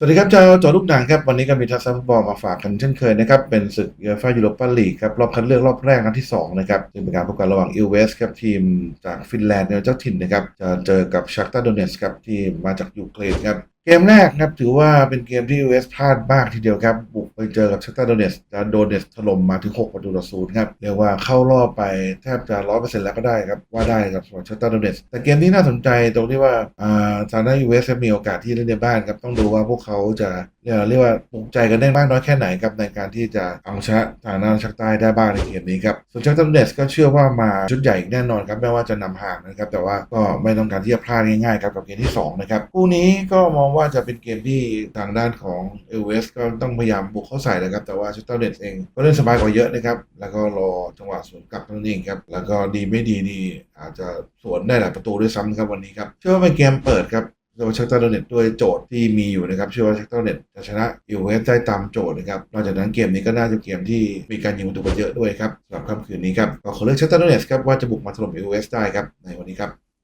สวัสดีครับเจ้าจอลูกหนังครับ วันนี้ก็มีทัศน์ฟุตบอลมาฝากกันเช่นเคยนะครับ เป็นศึกยูฟ่ายูโรปาลีกครับ รอบคัดเลือกรอบแรกนัดที่ 2 นะครับซึ่งเป็นการพบกันระหว่างอิลเวสครับ ทีมจากฟินแลนด์เนี่ยเจ้าถิ่นนะครับ จะเจอกับชักตาโดเนสครับ ทีมมาจากยูเครนครับ เกมแรกครับถือว่าเป็นเกมที่ US พลาดมากทีเดียวครับ บุกไปเจอกับชักตาโดเนสจะโดเนสถล่มมาถึง 6 ประตูต่อศูนย์ครับ เรียกว่าเข้ารอบไปแทบจะร้อยเปอร์เซ็นต์แล้วก็ได้ครับ ว่าได้กับสำหรับชักตาโดเนสแต่เกมที่น่าสนใจตรงที่ว่าอ่าทางด้าน US มีโอกาสที่เล่นในบ้านครับ ต้องดูว่าพวกเขาจะ เรียกเรียกว่าปลุกใจกันได้มากน้อยแค่ไหนครับในการที่จะเอาชนะทางด้านชักใต้ได้บ้างในเกมนี้ครับส่วนชักตาโดเนสก็เชื่อว่ามาชุดใหญ่แน่นอนครับแม้ว่าจะนำห่างนะครับแต่ว่าก็ไม่ต้องการที่จะพลาดง่ายๆครับกับเกมที่สองนะครับคู่นี้ก็มองว่าจะเป็นเกมที่ทางด้านของเอลเวสก็ต้องพยายามบุกเข้าใส่นะครับแต่ว่าชักตาโดเนสเองก็เล่นสบายกว่าเยอะนะครับแล้วก็รอจังหวะสวนกลับเท่านั้นเองครับแล้วก็ดีไม่ดีนี่อาจจะสวนได้หลายประตูด้วยซ้ำครับวันนี้ครับเชื่อว่าเป็นเกมเปิดครับ โดยชักตาโดเน็ตด้วยโจทย์ที่มีอยู่นะครับเชื่อว่าชักตาโดเน็ตจะชนะอิวเวสได้ตามโจทย์นะครับนอกจากนั้นเกมนี้ก็น่าจะเกมที่มีการยิงประตูกันเยอะด้วยครับสำหรับค่ำคืนนี้ครับก็ขอเลือกชักตาโดเน็ตครับว่าจะบุกมาถล่มอิวเวสได้ครับในวันนี้ครับ